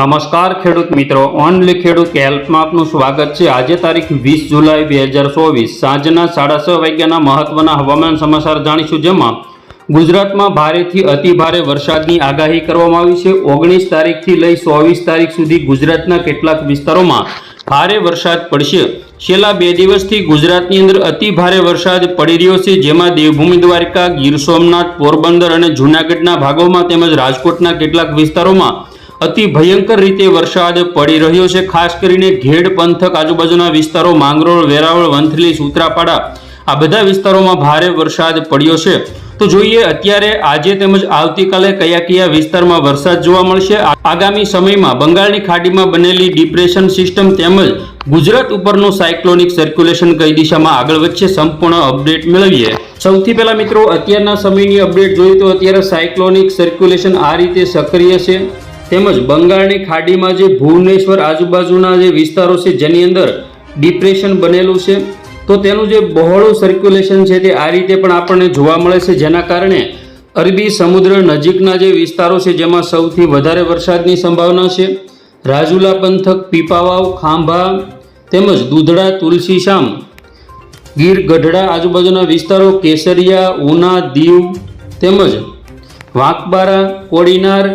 નમસ્કાર ખેડૂત મિત્રો. ઓનલી ખેડૂત હેલ્પમાં આપનું સ્વાગત છે. આજે તારીખ વીસ જુલાઈ બે હજાર ચોવીસ સાંજના સાડા છ વાગ્યાના મહત્વના હવામાન સમાચાર જાણીશું જેમાં ગુજરાતમાં ભારેથી અતિ ભારે વરસાદની આગાહી કરવામાં આવી છે. ઓગણીસ તારીખથી લઈ ચોવીસ તારીખ સુધી ગુજરાતના કેટલાક વિસ્તારોમાં ભારે વરસાદ પડશે. છેલ્લા બે દિવસથી ગુજરાતની અંદર અતિ ભારે વરસાદ પડી રહ્યો છે, જેમાં દેવભૂમિ દ્વારકા, ગીર સોમનાથ, પોરબંદર અને જૂનાગઢના ભાગોમાં તેમજ રાજકોટના કેટલાક વિસ્તારોમાં અતિ ભયંકર રીતે વરસાદ પડી રહ્યો છે. ખાસ કરીને ઘેડ પંથક આજુબાજુના વિસ્તારો, માંગરોળ, વેરાવળ, વંથલી, સુત્રાપાડા, આ બધા વિસ્તારોમાં ભારે વરસાદ પડ્યો છે. તો જોઈએ અત્યારે આજે તેમજ આવતીકાલે કયા કયા વિસ્તારમાં વરસાદ જોવા મળશે. આગામી સમયમાં બંગાળની ખાડીમાં બનેલી ડિપ્રેશન સિસ્ટમ તેમજ ગુજરાત ઉપરનું સાયક્લોનિક સર્ક્યુલેશન કઈ દિશામાં આગળ વધશે સંપૂર્ણ અપડેટ મેળવીએ. સૌથી પહેલા મિત્રો, અત્યારના સમયની અપડેટ જોઈએ તો અત્યારે સાયક્લોનિક સર્ક્યુલેશન આ રીતે સક્રિય છે. તેમજ બંગાળની ખાડીમાં જે ભુવનેશ્વર આજુબાજુના જે વિસ્તારો છે, જેની અંદર ડિપ્રેશન બનેલું છે, તો તેનું જે બહોળું સર્ક્યુલેશન છે તે આ રીતે પણ આપણને જોવા મળે છે, જેના કારણે અરબી સમુદ્ર નજીકના જે વિસ્તારો છે, જેમાં સૌથી વધારે વરસાદની સંભાવના છે. રાજુલા પંથક, પીપાવાવ, ખાંભા તેમજ દૂધડા, તુલસીશામ, ગીર ગઢડા આજુબાજુના વિસ્તારો, કેસરિયા, ઉના, દીવ તેમજ વાંકબારા, કોડીનાર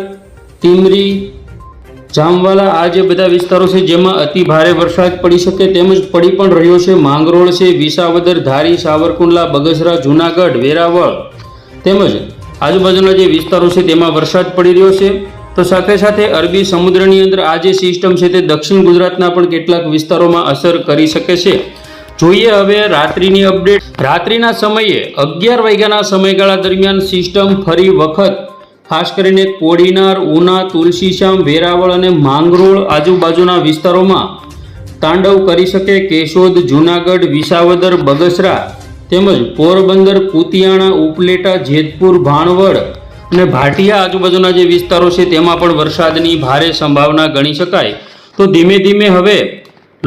ટીમરી, જામવાલા આ જે બધા વિસ્તારો છે, જેમાં અતિ ભારે વરસાદ પડી શકે તેમજ પડી પણ રહ્યો છે. માંગરોળ છે, વિસાવદર, ધારી, સાવરકુંડલા, બગસરા, જુનાગઢ, વેરાવળ તેમજ આજુબાજુના જે વિસ્તારો છે, તેમાં વરસાદ પડી રહ્યો છે. તો સાથે સાથે અરબી સમુદ્રની અંદર આ જે સિસ્ટમ છે, તે દક્ષિણ ગુજરાતના પણ કેટલાક વિસ્તારોમાં અસર કરી શકે છે. જોઈએ હવે રાત્રિની અપડેટ. રાત્રિના સમયે અગિયાર વાગ્યાના સમયગાળા દરમિયાન સિસ્ટમ ફરી વખત ખાસ કરીને કોડીનાર, ઉના તુલસીશ્યામ વેરાવળ અને માંગરોળ આજુબાજુના વિસ્તારોમાં તાંડવ કરી શકે કેશોદ, જુનાગઢ, વિસાવદર, બગસરા તેમજ પોરબંદર, કુતિયાણા, ઉપલેટા, જેતપુર, ભાણવડ અને ભાટિયા આજુબાજુના જે વિસ્તારો છે તેમાં પણ વરસાદની ભારે સંભાવના ગણી શકાય. તો ધીમે ધીમે હવે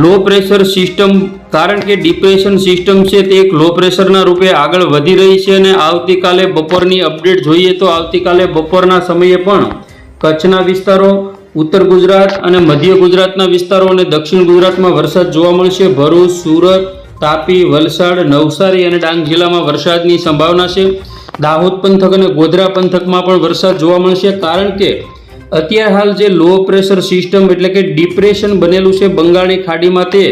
લો પ્રેશર સિસ્ટમ, કારણ કે ડિપ્રેશન સિસ્ટમ છે તે એક લો પ્રેશરના રૂપે આગળ વધી રહી છે અને આવતીકાલે બપોરની અપડેટ જોઈએ તો આવતીકાલે બપોરના સમયે પણ કચ્છના વિસ્તારો, ઉત્તર ગુજરાત અને મધ્ય ગુજરાતના વિસ્તારો અને દક્ષિણ ગુજરાતમાં વરસાદ જોવા મળશે. ભરૂચ, સુરત, તાપી, વલસાડ, નવસારી અને ડાંગ જિલ્લામાં વરસાદની સંભાવના છે. દાહોદ પંથક અને ગોધરા પંથકમાં પણ વરસાદ જોવા મળશે, કારણ કે અત્યારે હાલ જે લો પ્રેશર સિસ્ટમ એટલે કે ડિપ્રેશન બનેલું છે બંગાળની ખાડીમાં તે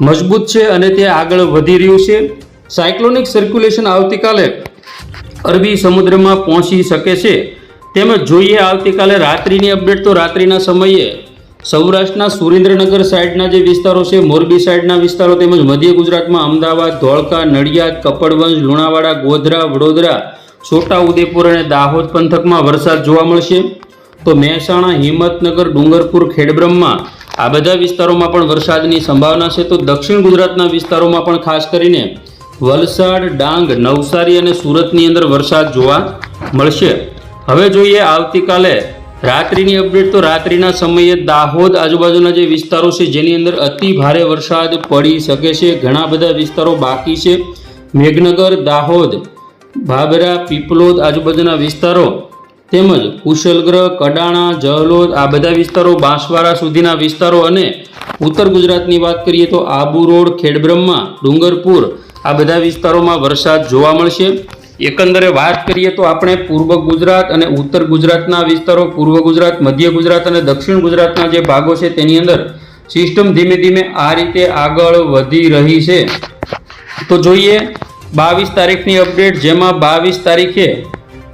મજબૂત છે અને તે આગળ વધી રહ્યું છે. સાયક્લોનિક સર્ક્યુલેશન આવતીકાલે અરબી સમુદ્રમાં પહોંચી શકે છે. તેમજ જોઈએ આવતીકાલે રાત્રિની અપડેટ તો રાત્રિના સમયે સૌરાષ્ટ્રના સુરેન્દ્રનગર સાઈડના જે વિસ્તારો છે, મોરબી સાઈડના વિસ્તારો તેમજ મધ્ય ગુજરાતમાં અમદાવાદ, ધોળકા, નડિયાદ, કપડવંજ, લુણાવાડા, ગોધરા, વડોદરા, છોટાઉદેપુર અને દાહોદ પંથકમાં વરસાદ જોવા મળશે. તો મહેસાણા, હિંમતનગર, ડુંગરપુર, ખેડબ્રહ્મા આ બધા વિસ્તારોમાં પણ વરસાદની સંભાવના છે. તો દક્ષિણ ગુજરાતના વિસ્તારોમાં પણ ખાસ કરીને વલસાડ, ડાંગ, નવસારી અને સુરતની અંદર વરસાદ જોવા મળશે. હવે જોઈએ આવતીકાલે રાત્રિની અપડેટ. તો રાત્રિના સમયે દાહોદ આજુબાજુના જે વિસ્તારો છે, જેની અંદર અતિ ભારે વરસાદ પડી શકે છે. ઘણા બધા વિસ્તારો બાકી છે. મેઘનગર, દાહોદ, ભાભરા, પીપલોદ આજુબાજુના વિસ્તારો તેમજ કુશલગ્રહ, કડાણા, જહલોદ આ બધા વિસ્તારો બાંસવાડા સુધીના વિસ્તારો અને ઉત્તર ગુજરાતની વાત કરીએ તો આબુ રોડ, ખેડબ્રહ્મા, ડુંગરપુર આ બધા વિસ્તારોમાં વરસાદ જોવા મળશે. એકંદરે વાત કરીએ તો આપણે પૂર્વ ગુજરાત અને ઉત્તર ગુજરાતના વિસ્તારો, પૂર્વ ગુજરાત, મધ્ય ગુજરાત અને દક્ષિણ ગુજરાતના જે ભાગો છે તેની અંદર સિસ્ટમ ધીમે ધીમે આ રીતે આગળ વધી રહી છે. તો જોઈએ બાવીસ તારીખની અપડેટ, જેમાં બાવીસ તારીખે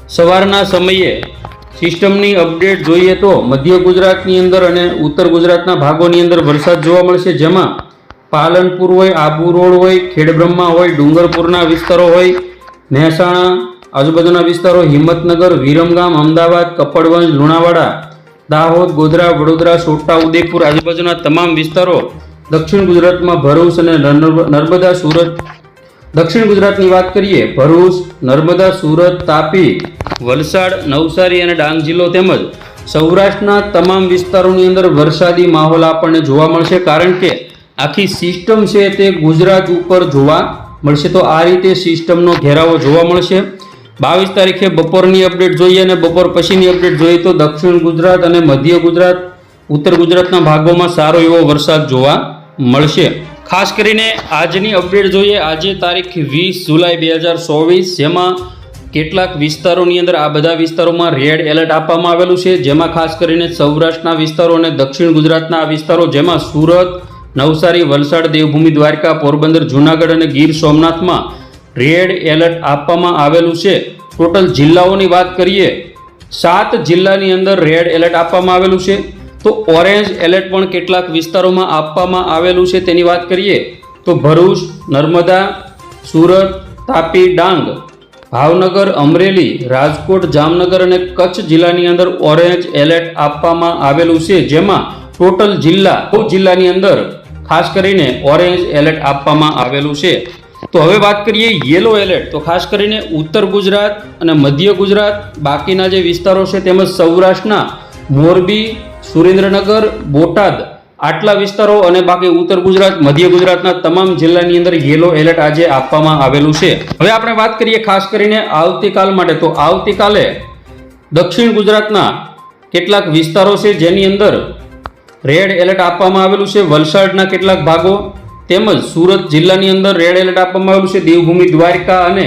સવારના સમયે સિસ્ટમની અપડેટ જોઈએ તો મધ્ય ગુજરાતની અંદર અને ઉત્તર ગુજરાતના ભાગોની અંદર વરસાદ જોવા મળશે. જેમાં પાલનપુર હોય, આબુ રોડ હોય, ખેડબ્રહ્મા હોય, ડુંગરપુરના વિસ્તારો હોય, મહેસાણા, આજુબાજુના વિસ્તારો, હિંમતનગર, વિરમગામ, અમદાવાદ, કપડવંજ, લુણાવાડા, દાહોદ, ગોધરા, વડોદરા છોટાઉદેપુર આજુબાજુના તમામ વિસ્તારો દક્ષિણ ગુજરાતમાં ભરૂચ અને નર્મ- નર્મદા, સુરત દક્ષિણ ગુજરાતની વાત કરીએ, ભરૂચ, નર્મદા, સુરત, તાપી, વલસાડ, નવસારી અને ડાંગ જિલ્લો તેમજ સૌરાષ્ટ્રના તમામ વિસ્તારોની અંદર વરસાદી માહોલ આપણને જોવા મળશે. કારણ કે આખી સિસ્ટમ છે તે ગુજરાત ઉપર જોવા મળશે. તો આ રીતે સિસ્ટમનો ઘેરાવો જોવા મળશે. બાવીસ તારીખે બપોરની અપડેટ જોઈએ અને બપોર પછીની અપડેટ જોઈએ તો દક્ષિણ ગુજરાત અને મધ્ય ગુજરાત, ઉત્તર ગુજરાતના ભાગોમાં સારો એવો વરસાદ જોવા મળશે. ખાસ કરીને આજની અપડેટ જોઈએ, આજે તારીખ વીસ જુલાઈ બે હજાર ચોવીસ, જેમાં કેટલાક વિસ્તારોની અંદર આ બધા વિસ્તારોમાં રેડ એલર્ટ આપવામાં આવેલું છે. જેમાં ખાસ કરીને સૌરાષ્ટ્રના વિસ્તારો અને દક્ષિણ ગુજરાતના આ વિસ્તારો, જેમાં સુરત, નવસારી, વલસાડ, દેવભૂમિ, દ્વારકા, પોરબંદર, જૂનાગઢ અને ગીર સોમનાથમાં રેડ એલર્ટ આપવામાં આવેલું છે. ટોટલ જિલ્લાઓની વાત કરીએ, સાત જિલ્લાની અંદર રેડ એલર્ટ આપવામાં આવેલું છે. તો ઓરેન્જ એલર્ટ પણ કેટલાક વિસ્તારોમાં આપવામાં આવેલું છે તેની વાત કરીએ તો ભરૂચ, નર્મદા, સુરત, તાપી, ડાંગ, ભાવનગર, અમરેલી, રાજકોટ, જામનગર અને કચ્છ જિલ્લાની અંદર ઓરેન્જ એલર્ટ આપવામાં આવેલું છે. જેમાં ટોટલ જિલ્લા જિલ્લાની અંદર ખાસ કરીને ઓરેન્જ એલર્ટ આપવામાં આવેલું છે. તો હવે વાત કરીએ યેલો એલર્ટ. તો ખાસ કરીને ઉત્તર ગુજરાત અને મધ્ય ગુજરાત બાકીના જે વિસ્તારો છે તેમજ સૌરાષ્ટ્રના મોરબી સુરેન્દ્રનગર, બોટાદ, આટલા વિસ્તારો અને બાકી ઉત્તર ગુજરાત, મધ્ય ગુજરાતના તમામ જિલ્લાની અંદર યેલો એલર્ટ આજે આપવામાં આવેલું છે. હવે આપણે વાત કરીએ ખાસ કરીને આવતીકાલ માટે. તો આવતીકાલે દક્ષિણ ગુજરાતના કેટલાક વિસ્તારો છે જેની અંદર રેડ એલર્ટ આપવામાં આવેલું છે. વલસાડના કેટલાક ભાગો તેમજ સુરત જિલ્લાની અંદર રેડ એલર્ટ આપવામાં આવેલું છે. દેવભૂમિ દ્વારકા અને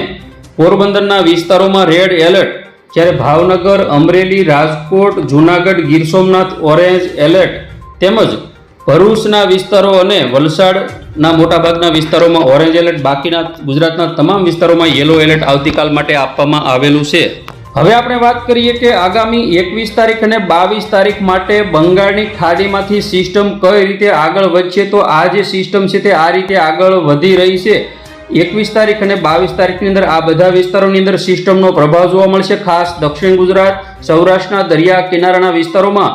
પોરબંદરના વિસ્તારોમાં રેડ એલર્ટ જ્યારે ભાવનગર, અમરેલી, રાજકોટ, જૂનાગઢ, ગીર સોમનાથ, ઓરેન્જ એલર્ટ તેમજ ભરૂચના વિસ્તારો અને વલસાડના મોટાભાગના વિસ્તારોમાં ઓરેન્જ એલર્ટ, બાકીના ગુજરાતના તમામ વિસ્તારોમાં યેલો એલર્ટ આવતીકાલ માટે આપવામાં આવેલું છે. હવે આપણે વાત કરીએ કે આગામી એકવીસ તારીખ અને બાવીસ તારીખ માટે બંગાળની ખાડીમાંથી સિસ્ટમ કઈ રીતે આગળ વધશે? તો આ જે સિસ્ટમ છે તે આ રીતે આગળ વધી રહી છે. એકવીસ તારીખ અને બાવીસ તારીખની અંદર આ બધા વિસ્તારોની અંદર સિસ્ટમનો પ્રભાવ જોવા મળશે. ખાસ દક્ષિણ ગુજરાત, સૌરાષ્ટ્રના દરિયા કિનારાના વિસ્તારોમાં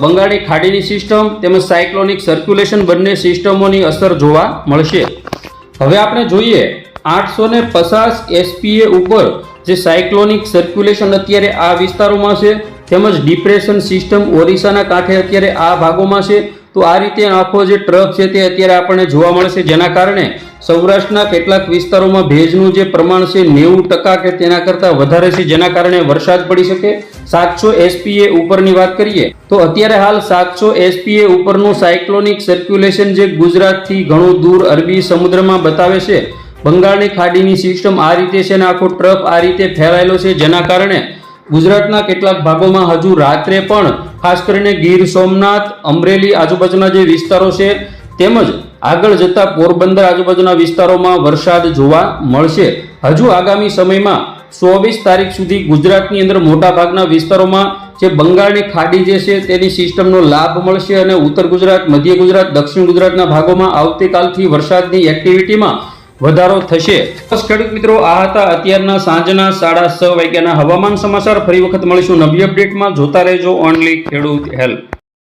બંગાળની ખાડીની સિસ્ટમ તેમજ સાયક્લોનિક સર્ક્યુલેશન બંને સિસ્ટમોની અસર જોવા મળશે. હવે આપણે જોઈએ આઠસો ને પચાસ એસપીએ ઉપર જે સાયક્લોનિક સર્ક્યુલેશન અત્યારે આ વિસ્તારોમાં છે તેમજ ડિપ્રેશન સિસ્ટમ ઓરિસ્સાના કાંઠે અત્યારે આ ભાગોમાં છે. તો આ રીતે આખો જે ટ્રક છે તે અત્યારે આપણને જોવા મળશે. જેના કારણે સૌરાષ્ટ્રના કેટલાક વિસ્તારોમાં ભેજનું જે પ્રમાણ છે નેવું ટકા કે તેના કરતાં વધારે છે, જેના કારણે વરસાદ પડી શકે. સાતસો એસપીએ ઉપરની વાત કરીએ, તો અત્યારે હાલ સાતસો એસપીએ ઉપરનું સાયક્લોનિક સર્ક્યુલેશન જે ગુજરાતથી ઘણું દૂર અરબી સમુદ્રમાં બતાવે છે. બંગાળની ખાડીની સિસ્ટમ આ રીતે છે અને આખો ટ્રફ આ રીતે ફેલાયેલો છે, જેના કારણે ગુજરાતના કેટલાક ભાગોમાં હજુ રાત્રે પણ ખાસ કરીને ગીર સોમનાથ, અમરેલી આજુબાજુના જે વિસ્તારો છે, તેમજ આગળ જતા પોરબંદર આજુબાજુના વિસ્તારોમાં વરસાદ જોવા મળશે. હજુ આગામી સમયમાં ચોવીસ તારીખ સુધી ગુજરાતની અંદર મોટાભાગના વિસ્તારોમાં જે બંગાળની ખાડી જે છે, તેની સિસ્ટમનો લાભ મળશે અને ઉત્તર ગુજરાત, મધ્ય ગુજરાત, દક્ષિણ ગુજરાતના ભાગોમાં આવતીકાલથી વરસાદની એક્ટિવિટીમાં વધારો થશે. ખેડૂત મિત્રો, આ હતા અત્યારના સાંજના સાડા છ વાગ્યાના હવામાન સમાચાર. ફરી વખત મળીશું નવી અપડેટમાં. જોતા રહેજો ઓનલી ખેડૂત હેલ્પ